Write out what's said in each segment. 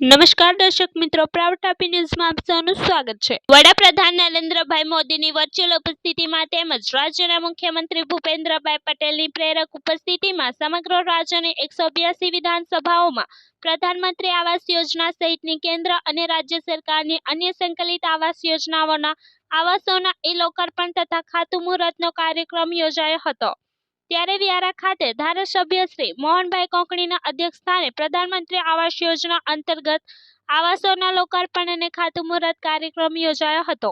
નમસ્કાર દર્શક મિત્રો પ્રાઉડ ટાપી ન્યૂઝમાં આપ સૌનું સ્વાગત છે. વડાપ્રધાન નરેન્દ્રભાઈ મોદીની વર્ચ્યુઅલ ઉપસ્થિતિમાં તેમજ રાજ્યના મુખ્યમંત્રી ભૂપેન્દ્રભાઈ પટેલની પ્રેરક ઉપસ્થિતિમાં સમગ્ર રાજ્યની એકસો બ્યાસી વિધાનસભાઓમાં પ્રધાનમંત્રી આવાસ યોજના સહિતની કેન્દ્ર અને રાજ્ય સરકારની અન્ય સંકલિત આવાસ યોજનાઓના આવાસોના ઈ લોકાર્પણ તથા ખાતમુહૂર્તનો કાર્યક્રમ યોજાયો હતો. ત્યારે વ્યારા ખાતે ધારાસભ્ય શ્રી મોહનભાઈ કોકણીના અધ્યક્ષસ્થાને પ્રધાનમંત્રી આવાસ યોજના અંતર્ગત આવાસોના લોકાર્પણ અને ખાતમુહૂર્ત કાર્યક્રમ યોજાયો હતો.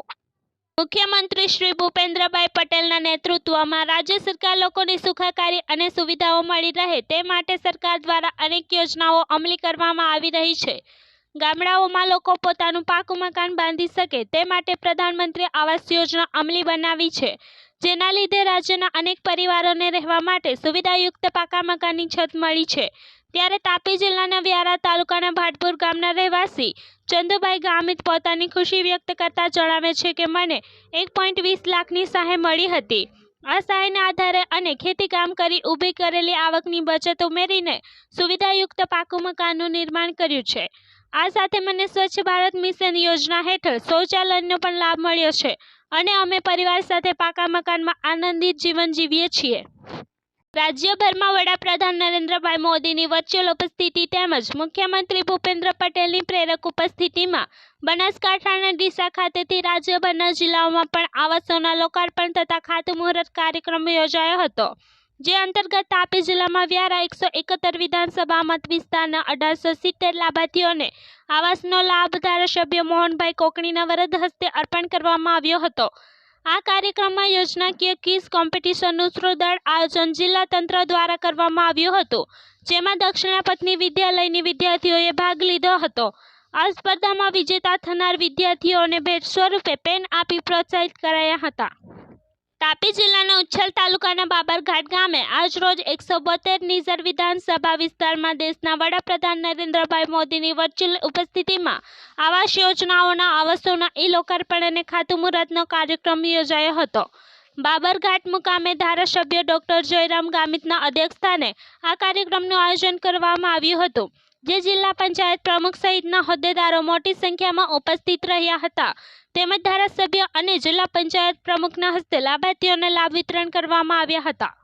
મુખ્યમંત્રી શ્રી ભૂપેન્દ્રભાઈ પટેલના નેતૃત્વમાં રાજ્ય સરકાર લોકોની સુખાકારી અને સુવિધાઓ મળી રહે તે માટે સરકાર દ્વારા અનેક યોજનાઓ અમલી કરવામાં આવી રહી છે. ગામડાઓમાં લોકો પોતાનું પાકું મકાન બાંધી શકે તે માટે પ્રધાનમંત્રી આવાસ યોજના અમલી બનાવી છે. જેના લીધે રાજ્યના અનેક પરિવારોને રહેવા માટે સુવિધાયુક્ત પાકા મકાનની છત મળી છે. ત્યારે તાપી જિલ્લાના વ્યારા તાલુકાના ભાટપુર ગામના રહેવાસી ચંદુભાઈ ગામિત પોતાની ખુશી વ્યક્ત કરતા જણાવે છે કે મને એક પોઈન્ટ વીસ લાખની સહાય મળી હતી. આ સહાયના આધારે અને ખેતી કામ કરી ઊભી કરેલી આવકની બચત ઉમેરીને સુવિધાયુક્ત પાકું મકાનનું નિર્માણ કર્યું છે. આ સાથે મને સ્વચ્છ ભારત મિશન યોજના હેઠળ શૌચાલયનો પણ લાભ મળ્યો છે અને અમે પરિવાર સાથે પાકા મકાનમાં આનંદિત જીવન જીવીએ છીએ. રાજ્યભરમાં વડાપ્રધાન નરેન્દ્રભાઈ મોદીની વર્ચ્યુઅલ ઉપસ્થિતિ તેમજ મુખ્યમંત્રી ભૂપેન્દ્ર પટેલની પ્રેરક ઉપસ્થિતિમાં બનાસકાંઠાના ડીસા ખાતેથી રાજ્યભરના જિલ્લાઓમાં પણ આવાસોના લોકાર્પણ તથા ખાતમુહૂર્ત કાર્યક્રમ યોજાયો હતો. જે અંતર્ગત તાપી જિલ્લામાં વ્યારા એકસો એકોતેર વિધાનસભા મત વિસ્તારના અઢારસો સિત્તેર લાભાર્થીઓને આવાસનો લાભ ધારાસભ્ય મોહનભાઈ કોકણીના વરદ હસ્તે અર્પણ કરવામાં આવ્યો હતો. આ કાર્યક્રમમાં યોજનાકીય ક્વિઝ કોમ્પિટિશનનું શ્રોદળ આયોજન જિલ્લા તંત્ર દ્વારા કરવામાં આવ્યું હતું, જેમાં દક્ષિણાપથની વિદ્યાલયની વિદ્યાર્થીઓએ ભાગ લીધો હતો. આ સ્પર્ધામાં વિજેતા થનાર વિદ્યાર્થીઓને ભેટ સ્વરૂપે પેન આપી પ્રોત્સાહિત કરાયા હતા. તાપી જિલ્લાના ઉચ્છલ તાલુકાના બાબરઘાટ ગામે આજરોજ એકસો બોતેર નિઝર વિધાનસભા વિસ્તારમાં દેશના વડાપ્રધાન નરેન્દ્રભાઈ મોદીની વર્ચ્યુઅલ ઉપસ્થિતિમાં આવાસ યોજનાઓના આવાસોના ઈ લોકાર્પણ અને ખાતમુહૂર્તનો કાર્યક્રમ યોજાયો હતો. બાબરઘાટ મુકામે ધારાસભ્ય ડોક્ટર જયરામ ગામિતના અધ્યક્ષસ્થાને આ કાર્યક્રમનું આયોજન કરવામાં આવ્યું હતું, જે જિલ્લા પંચાયત પ્રમુખ સહિતના હોદ્દેદારો મોટી સંખ્યામાં ઉપસ્થિત રહ્યા હતા. તેમજ ધારાસભ્ય અને જિલ્લા પંચાયત પ્રમુખના હસ્તે લાભાર્થીઓને લાભ વિતરણ કરવામાં આવ્યા હતા.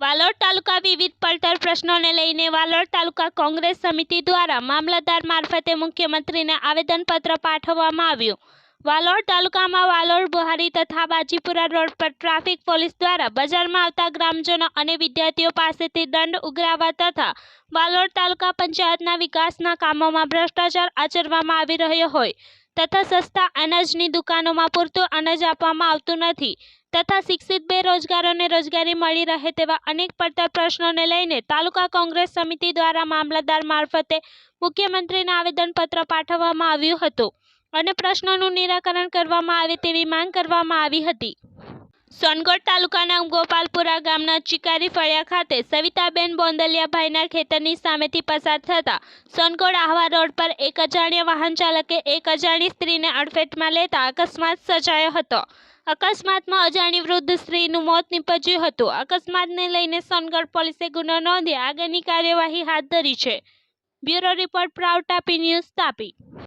વાલોડ તાલુકા વિવિધ પડતર પ્રશ્નોને લઈને વાલોડ તાલુકા કોંગ્રેસ સમિતિ દ્વારા મામલતદાર મારફતે મુખ્યમંત્રીને આવેદનપત્ર પાઠવવામાં આવ્યું. વાલોડ તાલુકામાં વાલોડ બુહારી તથા બાજીપુરા રોડ પર ટ્રાફિક પોલીસ દ્વારા બજારમાં આવતા ગ્રામજનો અને વિદ્યાર્થીઓ પાસેથી દંડ ઉઘરાવવા તથા વાલોડ તાલુકા પંચાયતના વિકાસના કામોમાં ભ્રષ્ટાચાર આચરવામાં આવી રહ્યો હોય તથા સસ્તા અનાજની દુકાનોમાં પૂરતું અનાજ આપવામાં આવતું નથી. તથા શિક્ષિત બેરોજગારોને રોજગારી મળી રહે તેવા અનેક પડતર પ્રશ્નોને લઈને તાલુકા કોંગ્રેસ સમિતિ દ્વારા મામલતદાર મારફતે મુખ્યમંત્રીને આવેદનપત્ર પાઠવવામાં આવ્યું હતું અને પ્રશ્નોનું નિરાકરણ કરવામાં આવે તેવી માંગ કરવામાં આવી હતી. સોનગઢ તાલુકાના ગોપાલપુરા ગામના ચિકારી ફળિયા ખાતે સવિતાબેન બોંદલિયાભાઈના ખેતરની સામેથી પસાર થતા સોનગઢ આહવા રોડ પર એક અજાણ્યા વાહન ચાલકે એક અજાણી સ્ત્રીને અડફેટમાં લેતા અકસ્માત સર્જાયો હતો. અકસ્માતમાં અજાણી વૃદ્ધ સ્ત્રીનું મોત નીપજ્યું હતું. અકસ્માતને લઈને સોનગઢ પોલીસે ગુનો નોંધી આગળની કાર્યવાહી હાથ ધરી છે. Bureau report proud Tapi news Tapi.